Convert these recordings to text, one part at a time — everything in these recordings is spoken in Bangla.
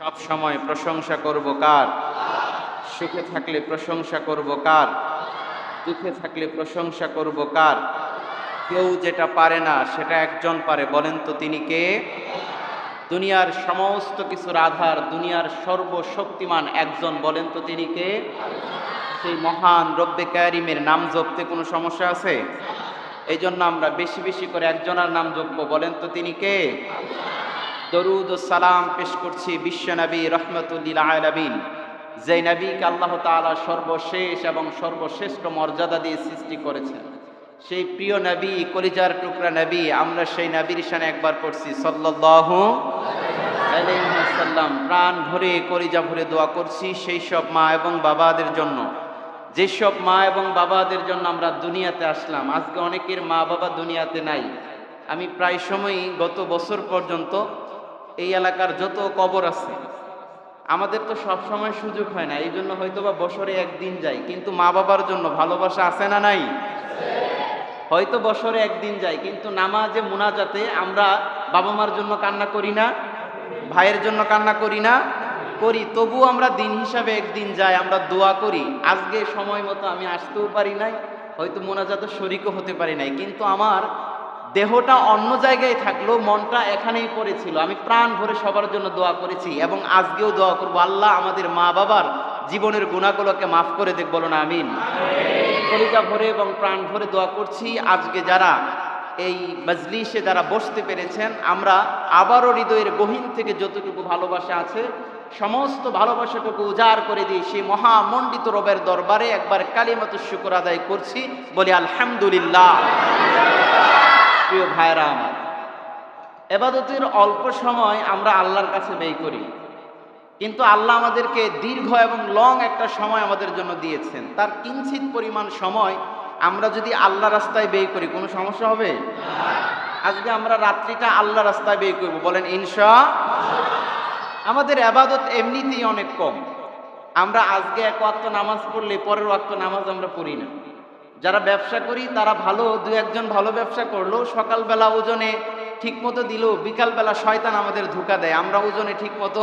সব সময় প্রশংসা করব কার? সুখে থাকলে প্রশংসা করব কার? দুঃখে থাকলে প্রশংসা করব কার? কেউ যেটা পারে না, সেটা একজন পারে। বলেন তো তিনি কে? দুনিয়ার সমস্ত কিছুর আধার, দুনিয়ার সর্বশক্তিমান একজন। বলেন তো তিনি কে? সেই মহান রব্বে ক্যারিমের নাম জপতে কোনো সমস্যা আছে? এই জন্য আমরা বেশি বেশি করে একজনের নাম জপবো। বলেন তো তিনি কে? দরুদ ও সালাম পেশ করছি বিশ্বনবী রহমতুল্লিল আলমিন যে নবীকে আল্লাহ তাআলা সর্বশেষ এবং সর্বশ্রেষ্ঠ মর্যাদা দিয়ে সৃষ্টি করেছেন। সেই প্রিয় নবী, কলিজার টুকরা নবী, আমরা সেই নবীর সানে একবার সাল্লাল্লাহু আলাইহি ওয়াসাল্লাম প্রাণ ভরে কলিজা ভরে দোয়া করছি সেই সব মা এবং বাবাদের জন্য। যেসব মা এবং বাবাদের জন্য আমরা দুনিয়াতে আসলাম, আজকে অনেকের মা বাবা দুনিয়াতে নাই। আমি প্রায় সময়ই গত বছর পর্যন্ত এই এলাকার যত কবর আছে, আমাদের তো সব সময় সুযোগ হয় না, এই জন্য হয়তো বা বছরে একদিন যাই, কিন্তু মা বাবার জন্য ভালোবাসা আছে না নাই? হয়তো বছরে একদিন যাই, কিন্তু নামাজে মুনাজাতে আমরা বাবা মার জন্য কান্না করি না, ভাইয়ের জন্য কান্না করি না, করি তবু আমরা দিন হিসাবে একদিন যাই, আমরা দোয়া করি, আজকে সময় মতো আমি আসতেও পারি নাই, হয়তো মোনাজাতে শরিকও হতে পারি নাই, কিন্তু আমার দেহটা অন্য জায়গায় থাকল, মনটা এখানেই পড়েছিল। আমি প্রাণ ভরে সবার জন্য দোয়া করেছি এবং আজকেও দোয়া করব, আল্লাহ আমাদের মা বাবার জীবনের গুণাগুলোকে মাফ করে দেখ বলো না আমিন। কলিজা ভরে এবং প্রাণ ভরে দোয়া করছি। আজকে যারা এই মজলিসে যারা বসতে পেরেছেন, আমরা আবারও হৃদয়ের গহীন থেকে যতটুকু ভালোবাসা আছে, সমস্ত ভালোবাসাটুকু উজাড় করে দিয়ে সেই মহামণ্ডিত রবের দরবারে একবার কালিমাত শুকর আদায় করছি। বলি আলহামদুলিল্লাহ। প্রিয় ভাইরা আমার, এবাদতের অল্প সময় আমরা আল্লাহর কাছে ব্যয় করি। কিন্তু আল্লাহ আমাদেরকে দীর্ঘ এবং লং একটা সময় আমাদের জন্য দিয়েছেন। তার কিঞ্চিত পরিমাণ সময় আমরা যদি আল্লাহ রাস্তায় ব্যয় করি, কোনো সমস্যা হবে? আজকে আমরা রাত্রিটা আল্লাহ রাস্তায় ব্যয় করব। বলেন, ইনশা আমাদের আবাদত এমনিতেই অনেক কম। আমরা আজকে এক ওয়াক্ত নামাজ পড়লে পরের ওয়াক্ত নামাজ আমরা পড়ি না। যারা ব্যবসা করি, তারা ভালো, দু একজন ভালো ব্যবসা করল, সকালবেলা ওজনে ঠিক মতো দিল, বিকালবেলা শয়তান আমাদের ধোকা দেয়। আমরা ওজনে ঠিক মতো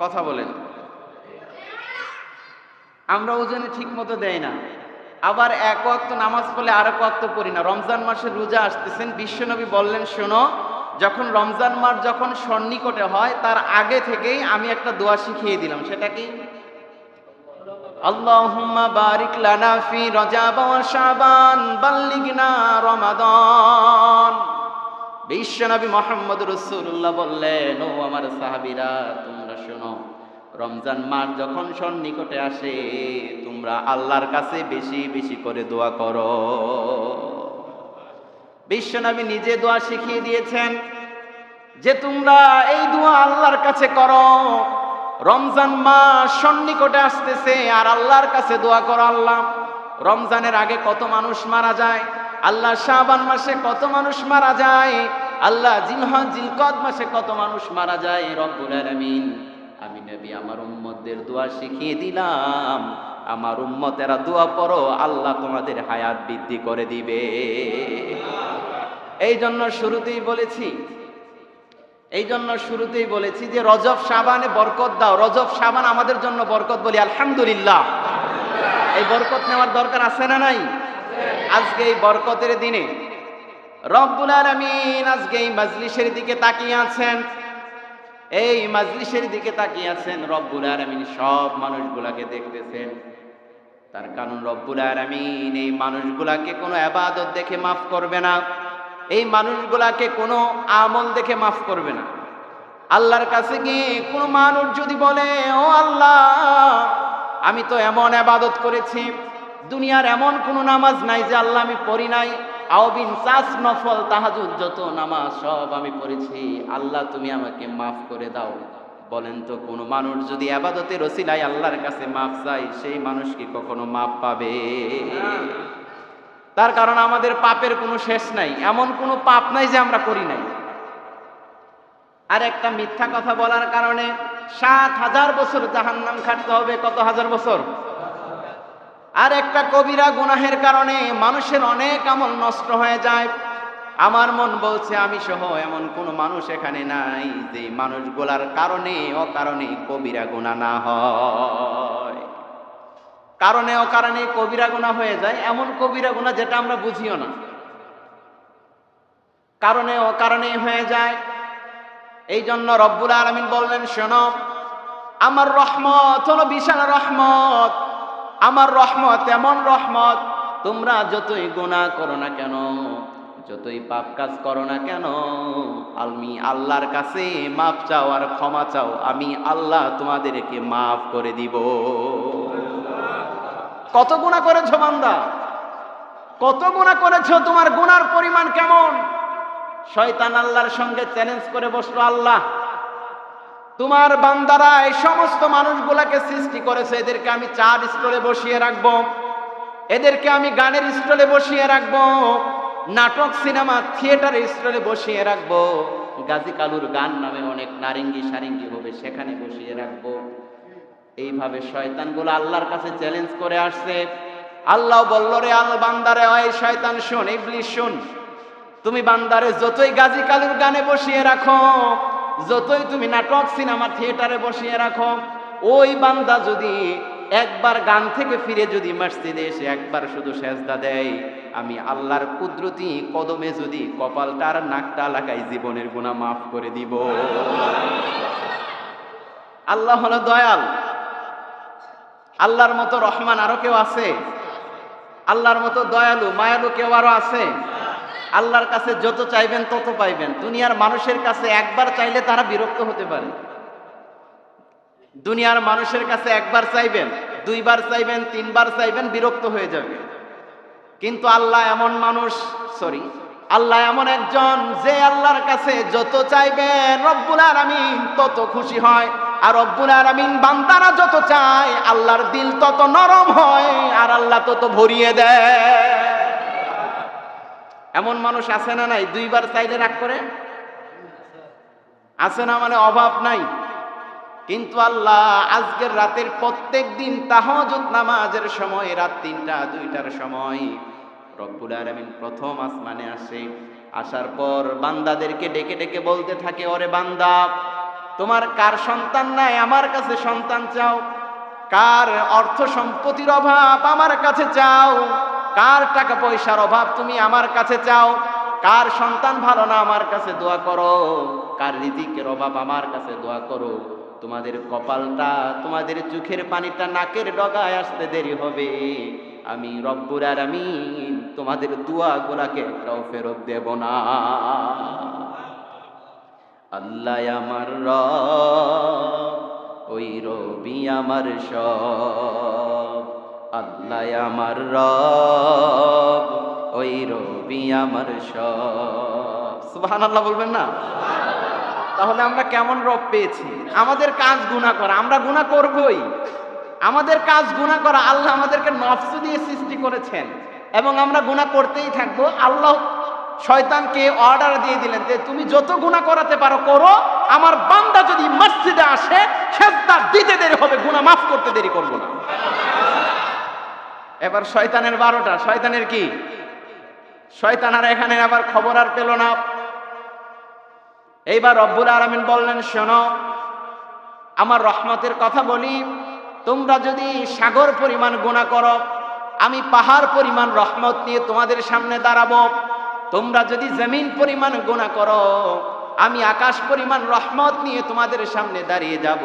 কথা বলেন। আমরা ওজনে ঠিক মতো দেয় না। আবার এক ওয়াক্ত নামাজ পড়লে আর এক ওয়াক্ত পড়ি না। রমজান মাসের রোজা আসতেছেন, বিশ্বনবী বললেন, শোনো, যখন রমজান মাস যখন সন্নিকটে হয়, তার আগে থেকেই আমি একটা দোয়া শিখিয়ে দিলাম। সেটা কি? আল্লাহুম্মা বারিক লানা ফি রজাব ওয়া শাবান, বাল্লিগনা রমাদান। বিশ্বনবী মোহাম্মদ রসুল্লাহ বললেন, ও আমার সাহাবীরা, তোমরা শোনো, রমজান মাস যখন সন্নিকটে আসে, তোমরা আল্লাহর কাছে বেশি বেশি করে দোয়া করো। বিশ্বনবী নিজে দোয়া শিখিয়ে দিয়েছেন যে, তোমরা এই দোয়া আল্লাহর কাছে করো। রমজান মাস সন্নিকটে আসতেছে আর আল্লাহর কাছে দোয়া করো, আল্লাহ। রমজানের আগে কত মানুষ মারা যায়, আল্লাহ শাবান মাসে কত মানুষ মারা যায়, আল্লাহ জিলহন জিলকদ মাসে কত মানুষ মারা যায়, রব্বুল আলামিন। আমি নবী, আমার উম্মতদের দোয়া শিখিয়ে দিলাম। আমার উম্মতেরা দোয়া পড়ো, আল্লাহ তোমাদের হায়াত বৃদ্ধি করে দিবে। এই জন্য শুরুতেই বলেছি এই জন্য শুরুতেই বলেছি যে রজব সাবানে বরকত দাও। রজব সাবান আমাদের জন্য বরকত বলি, আলহামদুলিল্লাহ। এই বরকত নেওয়ার দরকার আছে না নাই? আজকে এই বরকতের দিনে রব্বুল আলামিন আজকে এই মাজলিসের দিকে তাকিয়ে আছেন। এই মাজলিসের দিকে তাকিয়ে আছেন রব্বুল আলামিন। সব মানুষগুলাকে দেখতেছেন। তার কারণ রব্বুল আলামিন এই মানুষগুলাকে কোনো আবাদত দেখে মাফ করবে না। এই মানুষগুলাকে কোনো আমল দেখে মাফ করবে না। আল্লাহর কাছে গিয়ে কোনো মানুষ যদি বলে, ও আল্লাহ, আমি তো এমন আবাদত করেছি, দুনিয়ার এমন কোনো নামাজ নাই যে আল্লাহ আমি পড়ি নাই। আওবিন চাষ নফল তাহাজুদ, যত নামাজ সব আমি পড়েছি, আল্লাহ তুমি আমাকে মাফ করে দাও। বলেন তো, কোনো মানুষ যদি আবাদতের রসিলাই আল্লাহর কাছে মাফ চাই সেই মানুষ কি কখনো মাফ পাবে? তার কারণ আমাদের পাপের কোনো শেষ নাই, এমন কোনো পাপ নাই যে আমরা করি নাই। আর একটা মিথ্যা কথা বলার কারণে সাত হাজার বছর জাহান নাম খাটতে হবে, কত হাজার বছর? আর একটা কবিরা গুনাহের কারণে মানুষের অনেক আমল নষ্ট হয়ে যায়। আমার মন বলছে, আমি সহ এমন কোন মানুষ এখানে নাই যে মানুষ মানুষগুলার কারণে, অকারণে কবিরা গুণা না হয়। কারণে অকারণে কবিরা গুণা হয়ে যায়, এমন কবিরা গুণা যেটা আমরা বুঝিও না। কারণে অকারণে হয়ে যায়। এই জন্য রব্বুল আলমিন বললেন, শোনো, আমার রহমত হলো বিশাল রহমত। আমার রহমত এমন রহমত, তোমরা যতই গুণা করো না কেন, যতই পাপ কাজ করো না কেন, আমি আল্লাহর কাছে মাফ চাও আর ক্ষমা চাও, আমি আল্লাহ তোমাদেরকে মাফ করে দিব। কত গুণা করেছ বান্দা? কত গুণা করেছ? তোমার গুনার পরিমাণ কেমন? শয়তান আল্লাহর সঙ্গে চ্যালেঞ্জ করে বসল, আল্লাহ, তোমার বান্দারা এই সমস্ত মানুষগুলাকে সৃষ্টি করেছে, এদেরকে আমি চার স্টলে বসিয়ে রাখব, এদেরকে আমি গানের স্টলে বসিয়ে রাখব, নাটক, সিনেমা, থিয়েটার স্টলে বসিয়ে রাখব, গাজী কালুর গান নামে অনেক নারিঙ্গি সারিঙ্গি হবে, সেখানে বসিয়ে রাখব। এইভাবে শয়তানগুলো আল্লাহর কাছে চ্যালেঞ্জ করে আসছে। আল্লাহ বলল, রে আল বান্দারে, ওই শয়তান, শোন ইবলিশ শোন। তুমি বান্দারে যতই গাজী কালুর গানে বসিয়ে রাখো, যতই তুমি নাটক, সিনেমা থিয়েটারে বসিয়ে রাখো, ওই বান্দা যদি একবার গান থেকে ফিরে যদি মসজিদে এসে একবার শুধু সেজদা দেয়, আমি আল্লাহর কুদরতি কদমে যদি কপালটার নাকটা লাগাই, জীবনের গুণা মাফ করে দিব। আল্লাহ হলো দয়াল। আল্লাহর মতো রহমান আরও কেউ আছে? আল্লাহর মতো দয়ালু, মায়ালু কেউ আরও আছে? আল্লাহর কাছে যত চাইবেন তত পাইবেন। দুনিয়ার মানুষের কাছে একবার চাইলে তারা বিরক্ত হতে পারে। দুনিয়ার মানুষের কাছে একবার চাইবেন, দুইবার চাইবেন, তিনবার চাইবেন, বিরক্ত হয়ে যাবে। কিন্তু আল্লাহ এমন মানুষ সরি আল্লাহ এমন একজন যে আল্লাহর কাছে যত চাইবেন, রব্বুল আলামিন তত খুশি হয়। আর রব্বুল আলামিন বান্দারা যত চায়, আল্লাহর দিল তত নরম হয়, আর আল্লাহ তত ভরিয়ে দেয়। এমন মানুষ আছে না নাই? দুইবার চাইলে রাগ করে? আছে না মানে অভাব নাই? কিন্তু আল্লাহ আজকের রাতের প্রত্যেক দিন তাহাজুদ নামাজের সময়, রাত তিনটা, দুইটার সময় রব্বুল আলামিন প্রথম আসমানে আসে। আসার পর বান্দাদেরকে ডেকে ডেকে বলতে থাকে, ওরে বান্দা তোমার কার সন্তান নাই? আমার কাছে সন্তান চাও। কার অর্থ সম্পত্তির অভাব আমার কাছে চাও। কার টাকা পয়সার অভাব তুমি আমার কাছে চাও। কার সন্তান ভালো না আমার কাছে দোয়া করো। কার রিজিকের অভাব আমার কাছে দোয়া করো। তোমাদের কপালটা, তোমাদের চোখের পানিটা নাকের ডগায় আসতে দেরি হবে। আমি রব্বুর আর আমি তোমাদের দোয়া গোলাকে একটাও ফেরত দেব না। আল্লাহ আমার রব, ওই রবি আমার সব। আল্লাহ আমার রব, ওই রবি আমার সব। সুবহান আল্লাহ বলবেন না? তাহলে আমরা কেমন রব পেয়েছি? আমাদের কাজ গুণা করা, আমরা গুণা করবই। আমাদের কাজ গুণা করা, আল্লাহ আমাদেরকে নফস দিয়ে সৃষ্টি করেছেন। এবং আমরা গুণা করতেই থাকব, আল্লাহ শয়তানকে অর্ডার দিয়ে দিলেন যে তুমি যত গুণা করাতে পারো করো, আমার বান্দা যদি মসজিদে আসে, সেজদা দিতে দেরি হবে গুণা মাফ করতে দেরি করব না। এবার শয়তানের বারোটা, শয়তানের কি? শয়তান আর এখানে আবার খবর আর পেল না। এইবার রব্বুল আলমিন বললেন, শোনো, আমার রহমতের কথা বলি, তোমরা যদি সাগর পরিমাণ গুণা করো, আমি পাহাড় পরিমাণ রহমত নিয়ে তোমাদের সামনে দাঁড়াবো। তোমরা যদি জমিন পরিমাণ গোনা করো, আমি আকাশ পরিমাণ রহমত নিয়ে তোমাদের সামনে দাঁড়িয়ে যাব।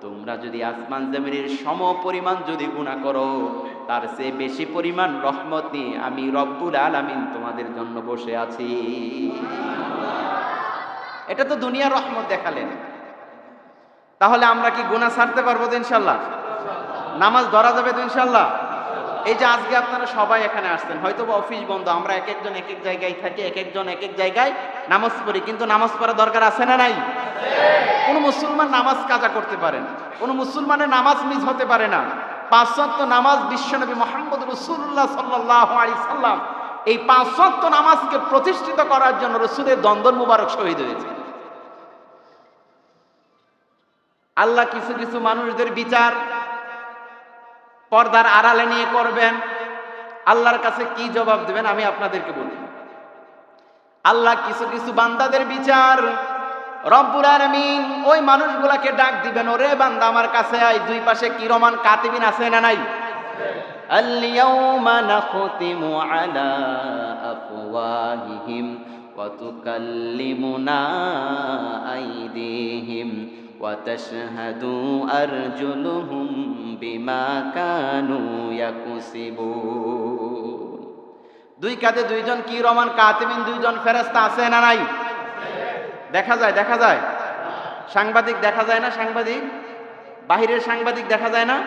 তোমরা যদি আসমান জমিনের সম পরিমাণ যদি গুণা করো, তার চেয়ে বেশি পরিমাণ রহমত নিয়ে আমি রব্বুল আলামিন তোমাদের জন্য বসে আছি। এটা তো দুনিয়ার রহমত দেখালেন। তাহলে আমরা কি গুনাহ ছাড়তে পারব তো ইনশাল্লাহ? নামাজ ধরা যাবে তো ইনশাল্লাহ? এই যে আজকে আপনারা সবাই এখানে আসছেন হয়তো বা অফিস বন্ধ, আমরা এক একজন এক এক জায়গায় থাকি, এক একজন এক এক জায়গায় নামাজ পড়ি, কিন্তু নামাজ পড়া দরকার আছে না নাই? কোন মুসলমান নামাজ কাজা করতে পারেন কোন মুসলমানের নামাজ মিস হতে পারে না। পাঁচশক্ত নামাজ বিশ্বনবী মোহাম্মদ রসুল্লাহ সাল্লাহ আলী সাল্লাম, এই পাঁচশক্ত নামাজকে প্রতিষ্ঠিত করার জন্য রসুলের দ্বন্দ্ব মুবারক শহীদ হয়েছে। আল্লাহ কিছু কিছু মানুষদের বিচার পর্দার আড়ালে নিয়ে করবেন আল্লাহর কাছে কি জবাব দেবেন আমি আপনাদেরকে বলি আল্লাহ কিছু কিছু বান্দাদের বিচার রব্বুল আলামিন ওই মানুষগুলাকে ডাক দিবেন ওরে বান্দা আমার কাছে আয় দুই পাশে কি রমান কাতিবিন আছে না নাই اليوم نختم على أفواههم وتكلمنا أيديهم وتشهد أرجلهم بما كانوا يكسبون দুই কাঁধে দুইজন কি রমান কাতিবিন দুইজন ফেরেস্তা আছে না নাই দেখা যায় দেখা যায় সাংবাদিক দেখা যায় না সাংবাদিক বাহিরের সাংবাদিক দেখা যায় না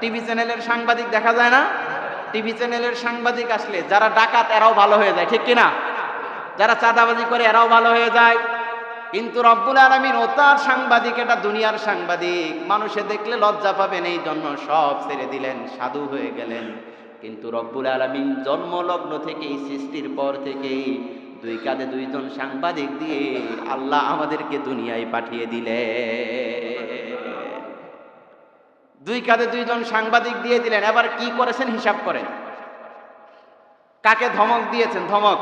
টিভি চ্যানেলের সাংবাদিক দেখা যায় না টিভি চ্যানেলের সাংবাদিক আসলে যারা ডাকাত এরাও ভালো হয়ে যায় ঠিক কিনা যারা চাঁদাবাজি করে এরাও ভালো হয়ে যায় কিন্তু রব্বুল আলমিন ও তার সাংবাদিক, এটা দুনিয়ার সাংবাদিক, মানুষে দেখলে লজ্জা পাবেন, এই জন্য সব ছেড়ে দিলেন, সাধু হয়ে গেলেন। কিন্তু রব্বুল আলমিন জন্মলগ্ন থেকেই, সৃষ্টির পর থেকেই দুই কাঁধে দুইজন সাংবাদিক দিয়ে আল্লাহ আমাদেরকে দুনিয়ায় পাঠিয়ে দিলে দুই কাঁধে দুইজন সাংবাদিক দিয়ে দিলেন, এবার কি করেছেন হিসাব করেন। কাকে ধমক দিয়েছেন? ধমক।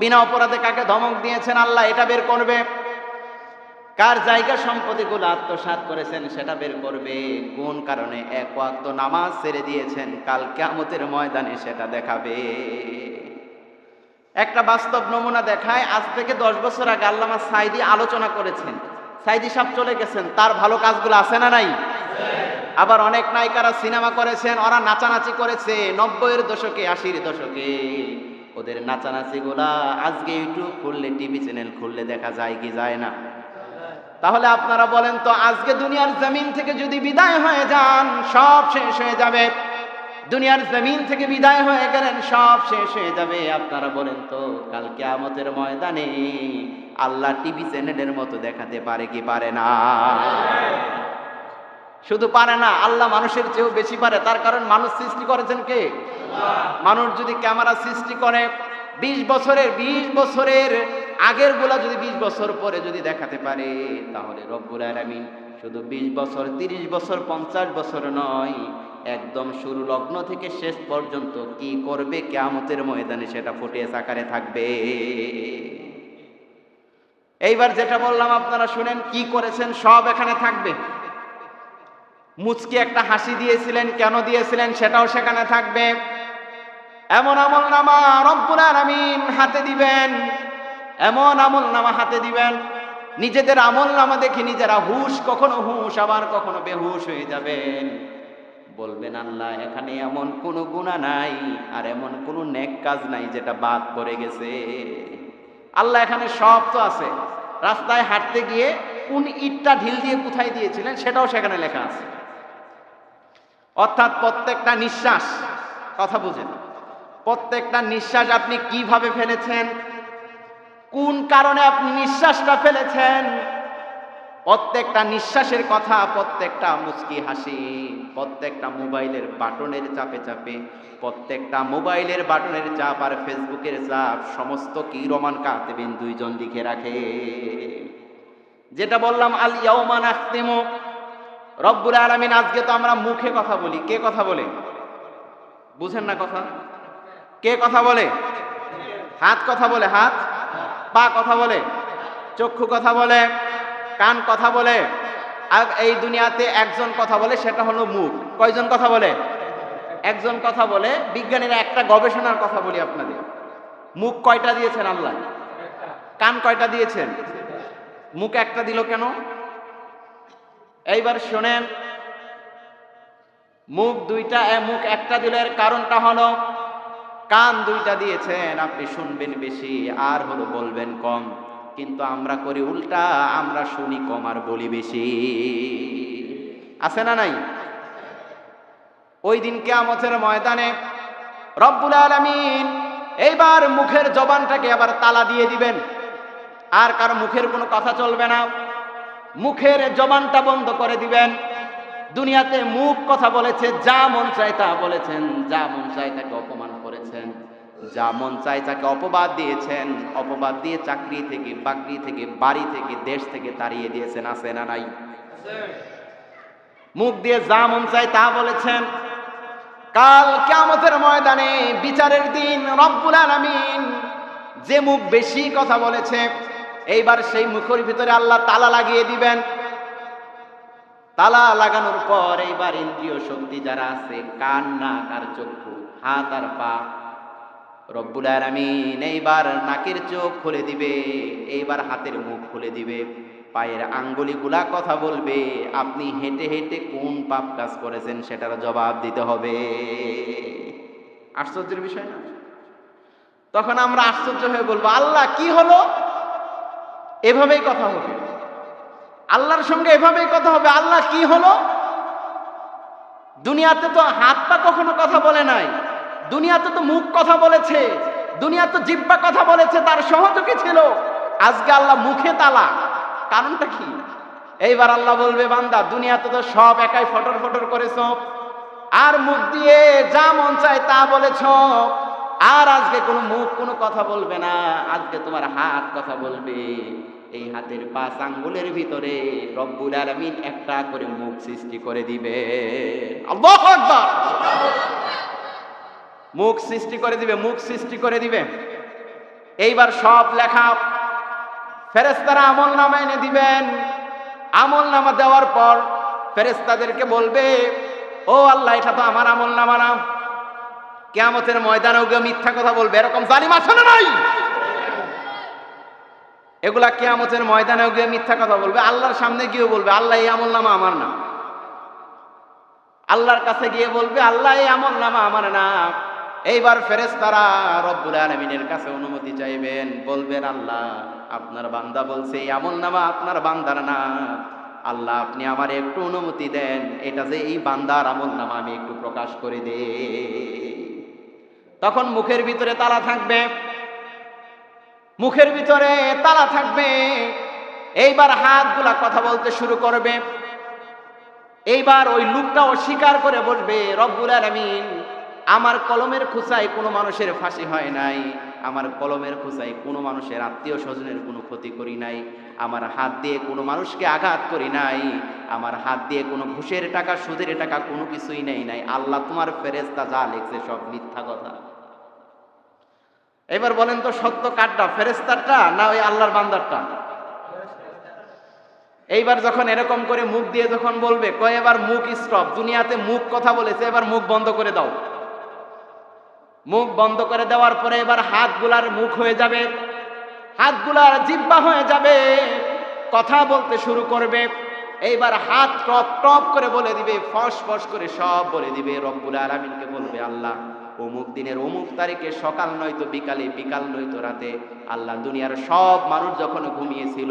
বিনা অপরাধে কাকে ধমক দিয়েছেন? আল্লাহ এটা বের করবে। কার জায়গা সম্পত্তিগুলো আত্মসাৎ করেছেন সেটা বের করবে? কোন কারণে? এক ওয়াক্ত নামাজ ছেড়ে দিয়েছেন, কাল কেয়ামতের ময়দানে সেটা দেখাবে। একটা বাস্তব নমুনা দেখায়, আজ থেকে দশ বছর আগে আল্লামা সাইদি আলোচনা করেছেন। সাইদি সাহেব চলে গেছেন, তার ভালো কাজগুলো আছে না নাই? আবার অনেক নায়িকারা সিনেমা করেছেন, ওরা নাচানাচি করেছে, নব্বইয়ের দশকে, আশির দশকে। ওদের নাচানাচি গুলা আজকে ইউটিউব খুললে, টিভি চ্যানেল খুললে দেখা যায় কি যায় না? তাহলে আপনারা বলেন তো, আজকে দুনিয়ার জমিন থেকে যদি বিদায় হয়ে যান, সব শেষ হয়ে যাবে। দুনিয়ার জমিন থেকে বিদায় হয়ে গেলেন, সব শেষ হয়ে যাবে। আপনারা বলেন তো, কাল কেয়ামতের ময়দানে আল্লাহ টিভি চ্যানেলের মতো দেখাতে পারে কি পারে না? শুধু পারে না, আল্লাহ মানুষের চেয়েও বেশি পারে। তার কারণ মানুষ সৃষ্টি করেছেন কে? মানুষ যদি ক্যামেরা সৃষ্টি করে, বিশ বছরের বিশ বছরের আগেরগুলা যদি বিশ বছর পরে যদি দেখাতে পারে, তাহলে রব্বুল আলামিন শুধু বিশ বছর, তিরিশ বছর, পঞ্চাশ বছর নয়, একদম শুরু লগ্ন থেকে শেষ পর্যন্ত কি করবে কেয়ামতের ময়দানে সেটা ফুটিয়ে আকারে থাকবে। এইবার যেটা বললাম, আপনারা শুনেন কি করেছেন, সব এখানে থাকবে। মুচকি একটা হাসি দিয়েছিলেন, কেন দিয়েছিলেন সেটাও সেখানে থাকবে। এমন আমল নামা রব্বুল আলামিন হাতে দিবেন। এমন আমল নামা হাতে দিবেন, নিজেদের আমল নামা দেখে নিজেরা হুশ, কখনো হুশ, আবার কখনো বেহুশ হয়ে যাবেন। বলবেন, আল্লাহ, এখানে এমন কোনো গুণা নাই, আর এমন কোনো নেক কাজ নাই যেটা বাদ পড়ে গেছে। আল্লাহ এখানে সব তো আছে। রাস্তায় হাঁটতে গিয়ে কোন ইটটা ঢিল দিয়ে কোথায় দিয়েছিলেন সেটাও সেখানে লেখা আছে। অর্থাৎ প্রত্যেকটা নিঃশ্বাস, কথা বুঝেন, প্রত্যেকটা নিঃশ্বাস আপনি কীভাবে ফেলেছেন কোন কারণে আপনি নিঃশ্বাসটা ফেলেছেন? প্রত্যেকটা নিঃশ্বাসের কথা, প্রত্যেকটা মুচকি হাসি, প্রত্যেকটা মোবাইলের বাটনের চাপে চাপে, প্রত্যেকটা মোবাইলের বাটনের চাপ আর ফেসবুকের চাপ, সমস্ত কি রমান কাতেবেন দুইজন লিখে রাখে। যেটা বললাম, আল ইয়াউমান আখতিমু রব্বুল আলামিন, আজকে তো আমরা মুখে কথা বলি। কে কথা বলে? বুঝেন না কথা? কে কথা বলে? হাত কথা বলে, হাত? পা কথা বলে, চক্ষু কথা বলে, কান কথা বলে, আর এই দুনিয়াতে একজন কথা বলে, সেটা হলো মুখ। কয়জন কথা বলে? একজন কথা বলে, বিজ্ঞানীরা একটা গবেষণার কথা বলি আপনাদের। মুখ কয়টা দিয়েছেন আল্লাহ? কান কয়টা দিয়েছেন? মুখ একটা দিল কেন? এইবার শোনেন, মুখ দুইটা মুখ একটা দিলের কারণটা হলো কান দুইটা দিয়েছেন, আপনি শুনবেন বেশি, আর হলো বলবেন কম। কিন্তু আমরা করি উল্টা, আমরা শুনি কম আর বলি বেশি। আছে না নাই? ওই দিন কেয়ামতের ময়দানে রব্বুল আলামিন এইবার মুখের জবানটাকে আবার তালা দিয়ে দিবেন। আর কার মুখের কোনো কথা চলবে না। মুখের জবানটা বন্ধ করে দিবেন। দুনিয়াতে মুখ কথা বলেছে, যা মন চায় তা বলেছেন, যা মন চায় তাকে অপমান যা মন চায় তাকে অপবাদ দিয়েছেন। অপবাদ দিয়ে চাকরি থেকে, বাকরি থেকে, বাড়ি থেকে, দেশ থেকে তাড়িয়ে দিয়েছেন, আছে না নাই? মুখ দিয়ে যা মন চায় তা বলেছেন। কাল কিয়ামতের ময়দানে বিচারের দিন, রব্বুল আলামিন যে মুখ বেশি কথা বলেছে, এইবার সেই মুখের ভিতরে আল্লাহ তালা লাগিয়ে দিবেন। তালা লাগানোর পর এইবার ইন্দ্রিয় শক্তি যারা আছে, কান, নাক আর চক্ষু, হাত আর পা রব্বুল আলামিন এইবার নাকের চোখ খুলে দিবে, এইবার হাতের মুখ খুলে দিবে, পায়ের আঙ্গুলিগুলা কথা বলবে, আপনি হেঁটে হেঁটে কোন পাপ কাজ করেছেন সেটার জবাব দিতে হবে। আশ্চর্যের বিষয় না? তখন আমরা আশ্চর্য হয়ে বলব, আল্লাহ কি হলো? এভাবেই কথা হবে। আল্লাহর সঙ্গে এভাবেই কথা হবে, আল্লাহ কি হলো? দুনিয়াতে তো হাত পা কখনো কথা বলে নাই। দুনিয়াতে তো মুখ কথা বলেছে দুনিয়া তো জিব্বা কথা বলেছে, তার সহযোগী ছিল। আজকে আল্লাহ মুখে তালা। কারণটা কি? এইবার আল্লাহ বলবে, বান্দা, দুনিয়াতে তো সব একাই ফটর ফটর করেছ। আর মুখ দিয়ে যা মন চায় তা বলেছ। আর আজকে কোনো মুখ, কোনো কথা বলবে না। আজকে তোমার হাত কথা বলবে। এই হাতের পাঁচ আঙ্গুলের ভিতরে রব্বুল আলামিন একটা করে মুখ সৃষ্টি করে দিবে মুখ সৃষ্টি করে দিবে, মুখ সৃষ্টি করে দিবে। এইবার সব লেখা ফেরেস্তারা আমল নামা এনে দিবেন। আমল নামা দেওয়ার পর ফেরেস্তাদেরকে বলবে, ও আল্লাহ, এটা তো আমার আমল নামা না। কেয়ামতের ময়দানেও গিয়ে মিথ্যা কথা বলবে, এরকম জালিম আছে না নাই? এগুলা কেয়ামতের ময়দানেও গিয়ে মিথ্যা কথা বলবে, আল্লাহর সামনে গিয়ে বলবে, আল্লাহ, এই আমল নামা আমার না। আল্লাহর কাছে গিয়ে বলবে, আল্লাহ, এই আমল নামা আমার না। এইবার ফেরেস্তারা রব্বুল আলমিনের কাছে অনুমতি চাইবেন, বলবেন, আল্লাহ, আপনার বান্দা বলছে আমল নামা আপনার বান্দার না। আল্লাহ, আপনি আমার একটু অনুমতি দেন, এটা যে এই বান্দার আমল নামা আমি একটু প্রকাশ করে দে তখন মুখের ভিতরে তালা থাকবে। মুখের ভিতরে তালা থাকবে। এইবার হাতগুলা কথা বলতে শুরু করবে। এইবার ওই লোকটা অস্বীকার করে বসবে, রব্বুল আলামিন আমার কলমের খুচায় কোনো মানুষের ফাঁসি হয় নাই। আমার কলমের খুচায় কোনো মানুষের আত্মীয় স্বজনের কোনো ক্ষতি করি নাই। আমার হাত দিয়ে কোনো মানুষকে আঘাত করি নাই। আমার হাত দিয়ে কোনো ঘুষের টাকা, সুদের টাকা কোনো কিছুই নেই নাই। আল্লাহ তোমার ফেরেস্তা যা লিখছে সব মিথ্যা কথা। এবার বলেন তো, সত্য কাঠটা ফেরেস্তারটা না ওই আল্লাহর বান্দারটা? এইবার যখন এরকম করে মুখ দিয়ে যখন বলবে, কয় এবার মুখ স্টপ দুনিয়াতে মুখ কথা বলেছে, এবার মুখ বন্ধ করে দাও। মুখ বন্ধ করে দেওয়ার পরে এবার হাতগুলার মুখ হয়ে যাবে, হাতগুলার জিব্বা হয়ে যাবে, কথা বলতে শুরু করবে। এইবার হাত টপ টপ করে বলে দিবে, ফস ফস করে সব বলে দিবে, রব্বুল আলামিনকে বলবে আল্লাহ, অমুক দিনের অমুক তারিখে সকাল নয়তো বিকালে, বিকাল নয়তো রাতে। আল্লাহ দুনিয়ার সব মানুষ যখন ঘুমিয়েছিল,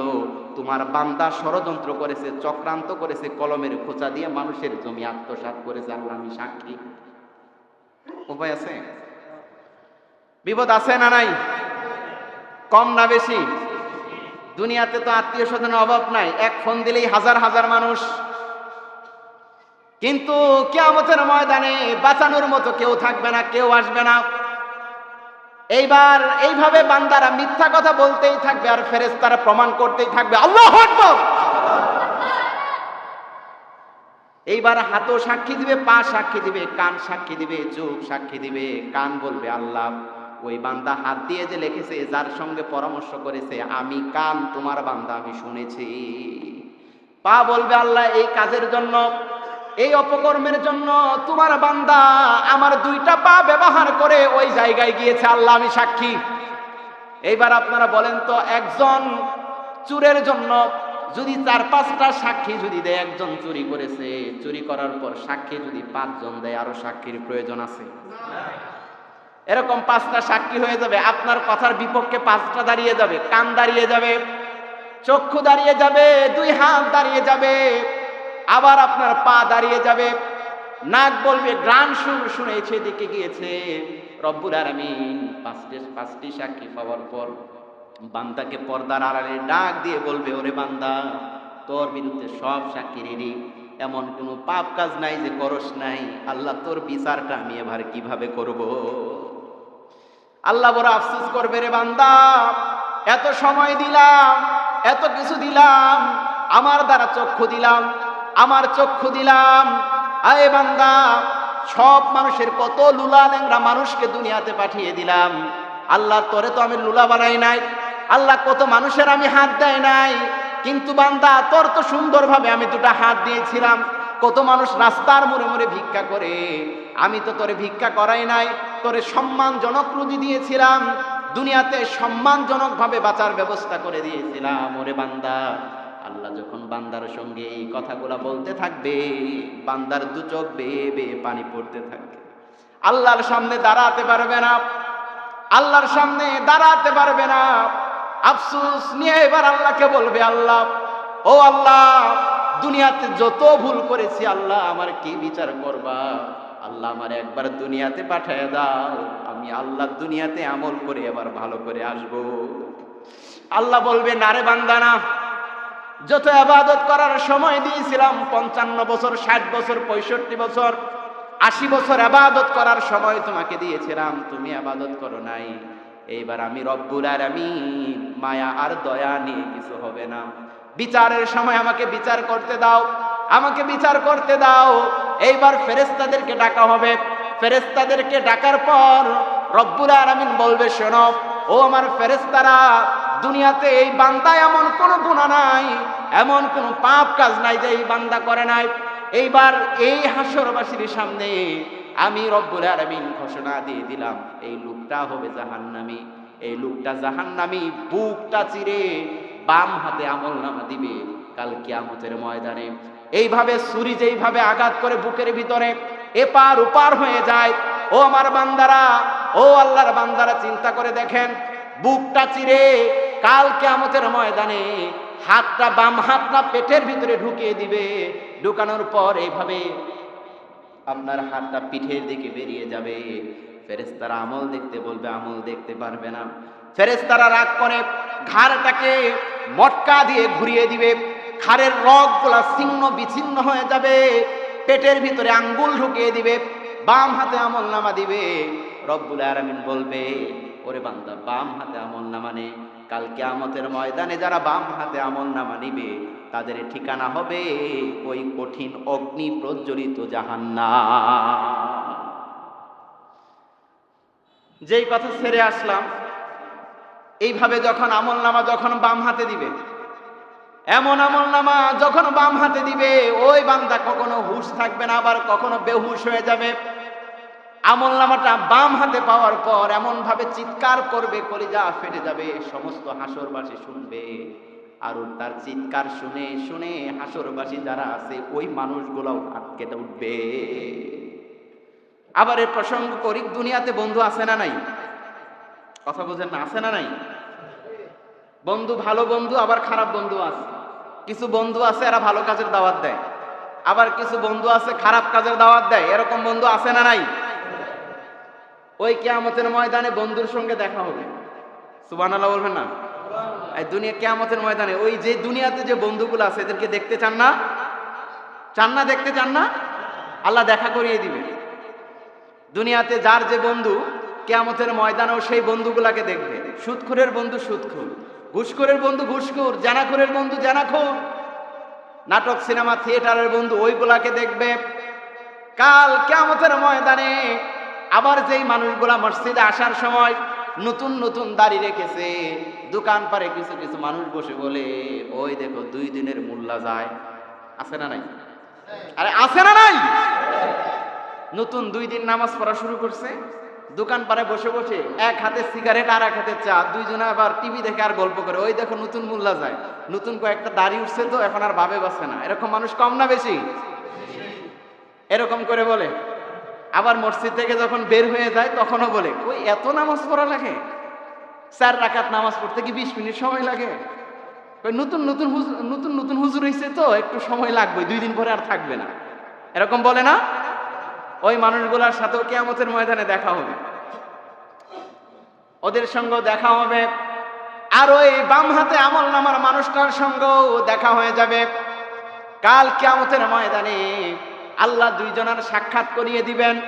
তোমার বান্দা ষড়যন্ত্র করেছে, চক্রান্ত করেছে, কলমের খোঁচা দিয়ে মানুষের জমি আত্মসাৎ করেছে, আল্লাহ আমি সাক্ষী। উপায় আছে? বিপদ আছে না নাই? কম না বেশি? দুনিয়াতে তো আত্মীয় স্বজনের অভাব নাই। এক ফোন দিলেই হাজার হাজার মানুষ। কিন্তু কেয়ামতের ময়দানে বাঁচানোর মতো কেউ থাকবে না, কেউ আসবে না। এইবার এইভাবে বান্দারা মিথ্যা কথা বলতেই থাকবে আর ফেরেশতারা প্রমাণ করতেই থাকবে। আল্লাহ এইবার হাতও সাক্ষী দিবে, পা সাক্ষী দিবে, কান সাক্ষী দিবে, চোখ সাক্ষী দিবে, কান বলবে আল্লাহ। ওই বান্দা হাত দিয়ে যে লিখেছে, যার সঙ্গে পরামর্শ করেছে, আমি কান তোমার বান্দা, আমি শুনেছি। পা বলবে, আল্লাহ, এই কাজের জন্য, এই অপকর্মের জন্য তোমার বান্দা আমার দুইটা পা ব্যবহার করে ওই জায়গায় গিয়েছে। আল্লাহ, আমি সাক্ষী। এইবার আপনারা বলেন তো, একজন চুরের জন্য যদি চার পাঁচটা সাক্ষী যদি দেয়, একজন চুরি করেছে, চুরি করার পর সাক্ষী যদি পাঁচজন দেয়, আরও সাক্ষীর প্রয়োজন আছে? এরকম পাঁচটা সাক্ষী হয়ে যাবে, আপনার কথার বিপক্ষে পাঁচটা দাঁড়িয়ে যাবে, কান দাঁড়িয়ে যাবে, চক্ষু দাঁড়িয়ে যাবে, দুই হাত দাঁড়িয়ে যাবে, আবার আপনার পা দাঁড়িয়ে যাবে। নাক বলবে গ্রান সুর শুনেছে দিকে গিয়েছে। রব্বুল আলামিন পাঁচটি পাঁচটি সাক্ষী পাওয়ার পর বান্দাকে পর্দার আড়ালে ডাক দিয়ে বলবে, ওরে বান্দা, তোর বিরুদ্ধে সব সাক্ষী রেডি এমন কোনো পাপ কাজ নাই যে করস নাই। আল্লাহ তোর বিচারটা আমি এবার কীভাবে করব? আল্লাহ বড় আফসোস করবে রে বান্দা। এত সময় দিলাম, এত কিছু দিলাম, আমার দ্বারা চক্ষু দিলাম, আমার চক্ষু দিলাম। আয় বান্দা, সব মানুষের কত লুলা ল্যাংরা মানুষকে দুনিয়াতে পাঠিয়ে দিলাম। আল্লাহ, তোরে তো আমি লুলা বানাই নাই। আল্লাহ, কত মানুষের আমি হাত দেয় নাই। কিন্তু বান্দা, তোর তো সুন্দরভাবে আমি দুটা হাত দিয়েছিলাম। কত মানুষ রাস্তার মোড়ে মোড়ে ভিক্ষা করে। আমি তো তোরে ভিক্ষা করাই নাই। তোরে সম্মানজনক রুজি দিয়েছিলাম, দুনিয়াতে সম্মানজনকভাবে বাঁচার ব্যবস্থা করে দিয়েছিলাম। ওরে বান্দা, আল্লাহ যখন বান্দার সঙ্গে এই কথাগুলা বলতে থাকবে, বান্দার দু চোখ বেয়ে বেয়ে পানি পড়তে থাকবে। আল্লাহর সামনে দাঁড়াতে পারবে না, আল্লাহর সামনে দাঁড়াতে পারবে না। আফসুস, নিয়ে এবার আল্লাহকে বলবে, আল্লাহ, ও আল্লাহ, দুনিয়াতে যত ভুল করেছি, আল্লাহ, আমার কি বিচার করবা? আল্লাহ আমার একবার দুনিয়াতে পাঠায় দাও। আমি আল্লাহ দুনিয়াতে আমল করে এবার ভালো করে আসব। আল্লাহ বলবে নারে বান্দানা যত আবাদত করার সময় দিয়েছিলাম, পঞ্চান্ন বছর, ষাট বছর, পঁয়ষট্টি বছর, আশি বছর আবাদত করার সময় তোমাকে দিয়েছিলাম, তুমি আবাদত করো নাই। এইবার আমি রব্বুল আর আমি মায়া আর দয়া নিয়ে কিছু হবে না। বিচারের সময় আমাকে বিচার করতে দাও। আমাকে বিচার করতে দাও। এইবার ফেরেস্তাদেরকে ডাকা হবে। ফেরেস্তাদেরকে ডাকার পর রব্বুল আরামিন বলবে, শোনো, ও আমার ফেরেস্তারা দুনিয়াতে এই বান্দা এমন কোনো গুণা নাই, এমন কোনো পাপ কাজ নাই যে এই বান্দা করে নাই। এইবার এই হাসরবাসীর সামনে আমি রব্বুল আরামিন ঘোষণা দিয়ে দিলাম, এই লোকটা হবে জাহান্নামী। এই লোকটা জাহান্নামী, বুকটা চিরে বাম হাতে আমল নামা দিবে কাল কিয়ামতের ময়দানে। এইভাবে ছুরি যেইভাবে আঘাত করে বুকের ভিতরে এপার ওপার হয়ে যায়। ও আমার বান্দারা, ও আল্লাহর বান্দারা, চিন্তা করে দেখেন, বুকটা চিরে কাল কেয়ামতের ময়দানে হাতটা বাম হাতটা পেটের ভিতরে ঢুকিয়ে দিবে। ঢুকানোর পর এইভাবে আপনার হাতটা পিঠের দিকে বেরিয়ে যাবে। ফেরেস্তারা আমল দেখতে বলবে, আমল দেখতে পারবে না। ফেরেস্তারা রাগ করে ঘাড়টাকে মটকা দিয়ে ঘুরিয়ে দিবে। খাড়ের রগগুলা ছিন্ন বিচ্ছিন্ন হয়ে যাবে। পেটের ভিতরে আঙ্গুল ঢুকিয়ে দিবে, বাম হাতে আমল নামা দিবে। রব্বুল আরামিন বলবে, ওরে বান্দা, বাম হাতে আমল নামা নে। কাল কিয়ামতের ময়দানে যারা বাম হাতে আমল নামা নিবে, তাদের ঠিকানা হবে ওই কঠিন অগ্নি প্রজ্বলিত জাহান্না যেই কথা ছেড়ে আসলাম, এইভাবে যখন আমল নামা যখন বাম হাতে দিবে এমন আমল নামা যখন বাম হাতে দিবে, ওই বান্দা কখনো হুশ থাকবে না, আবার কখনো বেহুশ হয়ে যাবে। আমল নামাটা বাম হাতে পাওয়ার পর এমন ভাবে চিৎকার করবে, কলিজা ফেটে যাবে, সমস্ত হাসরবাসী শুনবে। আর তার চিৎকার শুনে শুনে হাসরবাসী যারা আছে, ওই মানুষগুলোও কেটে উঠবে। আবার এর প্রসঙ্গ করি, দুনিয়াতে বন্ধু আছে না নাই? কথা বোঝেন না, আছে না নাই? বন্ধু ভালো বন্ধু, আবার খারাপ বন্ধু আছে। কিছু বন্ধু আছে, এরা ভালো কাজের দাওয়াত দেয়। আবার কিছু বন্ধু আছে, খারাপ কাজের দাওয়াত দেয়। এরকম বন্ধু আছে না নাই? ওই কেয়ামতের ময়দানে বন্ধুর সঙ্গে দেখা হবে। সুবানাল্লাহ বলবেন না? এই দুনিয়া কেয়ামতের ময়দানে, ওই যে দুনিয়াতে যে বন্ধুগুলো আছে, এদেরকে দেখতে চান না? চান না, দেখতে চান না? আল্লাহ দেখা করিয়ে দিবে। দুনিয়াতে যার যে বন্ধু, কেয়ামতের ময়দানেও সেই বন্ধুগুলাকে দেখবে। সুদখুরের বন্ধু সুদখুর ঘুষখোরের বন্ধু ঘুষখোর, জানাখোরের বন্ধু জানাখোর। নাটক, সিনেমা, থিয়েটারের বন্ধু ওইগুলাকে দেখবে। কাল কেয়ামতের ময়দানে আবার যেই মানুষগুলা মসজিদে আসার সময় নতুন নতুন দাড়ি রেখেছে দোকান পারে কিছু কিছু মানুষ বসে বলে, ওই দেখো, দুই দিনের মূল্যা যায়। আছে না নাই? আরে, আছে না নাই? নতুন দুই দিন নামাজ পড়া শুরু করছে। দোকান পারে বসে বসে এক হাতে সিগারেট আর এক হাতে চা, দুইজনে আবার টিভি দেখে আর গল্প করে। ওই দেখো নতুন মোল্লা যায়। নতুন কয়েকটা দাড়ি উঠছে তো, এখন আর ভাবে বাসে না। এরকম মানুষ কম না বেশি? এরকম করে বলে। আবার মসজিদ থেকে যখন বের হয়ে যায়, তখনও বলে ওই এত নামাজ পড়া লাগে? চার রাকাত নামাজ পড়তে কি বিশ মিনিট সময় লাগে? নতুন নতুন নতুন নতুন হুজুর হয়েছে তো, একটু সময় লাগবে, দুই দিন পরে আর থাকবে না। এরকম বলে না? ওই মানুষগুলোর সাথেও কেয়ামতের ময়দানে দেখা হবে। ওদের সঙ্গেও দেখা হবে। আর ওই বাম হাতে আমল নামার মানুষটার সঙ্গেও দেখা হয়ে যাবে। কাল কেয়ামতের ময়দানে আল্লাহ দুইজনের সাক্ষাৎ করিয়ে দিবেন।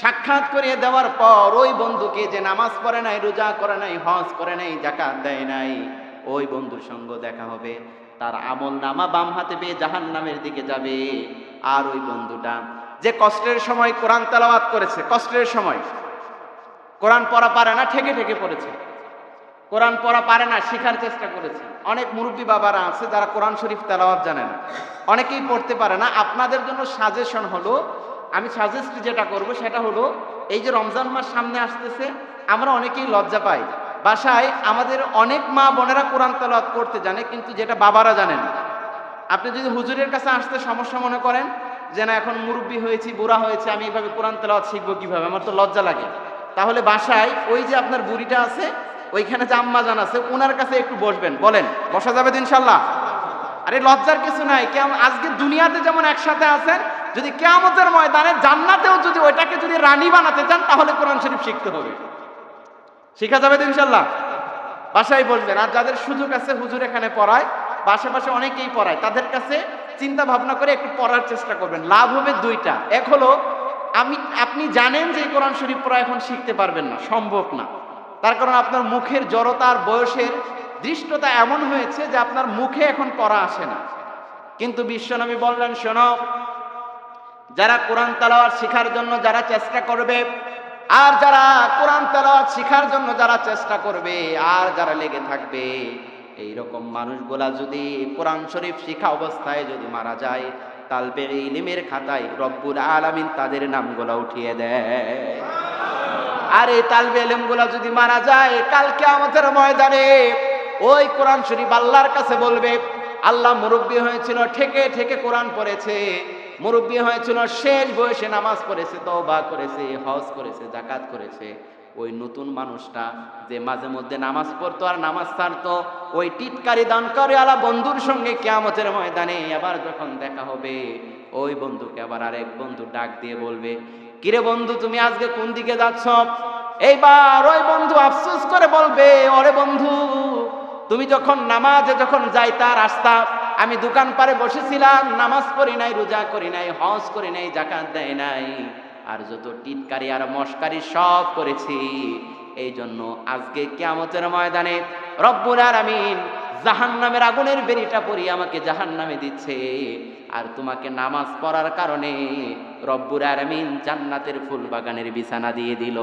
সাক্ষাৎ করিয়ে দেওয়ার পর ওই বন্ধুকে যে নামাজ পড়ে নাই, রোজা করে নাই, হজ করে নাই জাকাত দেয় নাই, ওই বন্ধুর সঙ্গ দেখা হবে। তার আমল নামা বাম হাতে পেয়ে জাহান নামের দিকে যাবে। আর ওই বন্ধুটা যে কষ্টের সময় কোরআন তেলাওয়াত করেছে, কষ্টের সময়। কোরআন পড়া পারে না, ঠেকে ঠেকে পড়েছে। কোরআন পড়া পারে না, শেখার চেষ্টা করেছে। অনেক মুরব্বী বাবারা আছে যারা কোরআন শরীফ তেলাওয়াত জানে না। অনেকেই পড়তে পারে না। আপনাদের জন্য সাজেশন হলো, আমি সাজেস্ট যেটা করব সেটা হলো, এই যে রমজান মাস সামনে আসতেছে, আমরা অনেকেই লজ্জা পাই। বাসায় আমাদের অনেক মা বোনেরা কোরআন তেলাওয়াত করতে জানে, কিন্তু যেটা বাবারা জানেন আপনি যদি হুজুরের কাছে আসতে সমস্যা মনে করেন যে না এখন মুরব্বী হয়েছি, বুড়া হয়েছে, আমি এইভাবে কোরআন তেলাওয়াত শিখব কীভাবে? আমার তো লজ্জা লাগে। তাহলে বাসায় ওই যে আপনার বুড়িটা আছে, ওইখানে যে আম্মা জান আছে ওনার কাছে একটু বসবেন। বলেন, বসা যাবে ইনশাল্লাহ? আরে লজ্জার কিছু নাই। কেমন আজকে দুনিয়াতে যেমন একসাথে আছেন, যদি কেয়ামতের ময়দানে জান্নাতেও যদি ওইটাকে যদি রানী বানাতে চান, তাহলে কোরআন শরীফ শিখতে হবে। শিখা যাবে ইনশাল্লাহ? বাসায় বসবেন। আর যাদের সুযোগ আছে হুজুর এখানে পড়ায় বা আশেপাশে অনেকেই পড়ায়। তাদের কাছে চিন্তা ভাবনা করে একটু পড়ার চেষ্টা করবেন। লাভ হবে দুইটা। এক হলো, আমি, আপনি জানেন যে কোরআন শরীফ পড়া এখন শিখতে পারবেন না, সম্ভব না। তার কারণ আপনার মুখের জড়তা আর বয়সের দৃষ্টতা এমন হয়েছে যে আপনার মুখে এখন পড়া আসে না। কিন্তু বিশ্বনবী বললেন, শোনো, যারা কোরআন তেলাওয়াত শেখার জন্য যারা চেষ্টা করবে, আর যারা কোরআন তেলাওয়াত শেখার জন্য যারা চেষ্টা করবে, আর যারা লেগে থাকবে এই রকম মানুষগুলা যদি কোরআন শরীফ শিখা অবস্থায় যদি মারা যায়, তালবে ইলিমের খাতায় রব্বুল আলামিন তাদের নামগুলো উঠিয়ে দেয়। আর এই তালবে ইলিমগুলা যদি মারা যায় কালকে আমাদের ময়দানে ওই কোরআন শরীফ আল্লাহর কাছে বলবে, আল্লাহ মুরব্বী হয়েছিল, ঠেকে ঠেকে কোরআন পড়েছে। মুরব্বী হয়েছিল, শেষ বয়সে নামাজ পড়েছে, তওবা করেছে, হজ করেছে জাকাত করেছে। ওই নতুন মানুষটা যে মাঝে মধ্যে নামাজ পড়তো আর নামাজ ছাড়তো, ওই টিটকারি দান করে আলা বন্ধুর সঙ্গে কেয়ামতের ময়দানে আবার যখন দেখা হবে, ওই বন্ধুকে আবার আরেক বন্ধু ডাক দিয়ে বলবে, কিরে বন্ধু, তুমি আজকে কোন দিকে যাচ্ছ? এইবার ওই বন্ধু আফসোস করে বলবে, ওরে বন্ধু, তুমি যখন নামাজে যখন যাইতা রাস্তা আমি দোকান পারে বসেছিলাম, নামাজ পড়ি নাই, রোজা করি নাই, হজ করি নাই জাকাত দেয় নাই। আর যত টিটকারি আর মস্কারি সব করেছি এই জন্য আজকে কেয়ামতের ময়দানে রব্বুল আমিন জাহান নামের আগুনের বেরিটা পরি আমাকে জাহান নামে দিচ্ছে। আর তোমাকে নামাজ পড়ার কারণে রব্বুর আরামিন জান্নাতের ফুল বাগানের বিছানা দিয়ে দিল।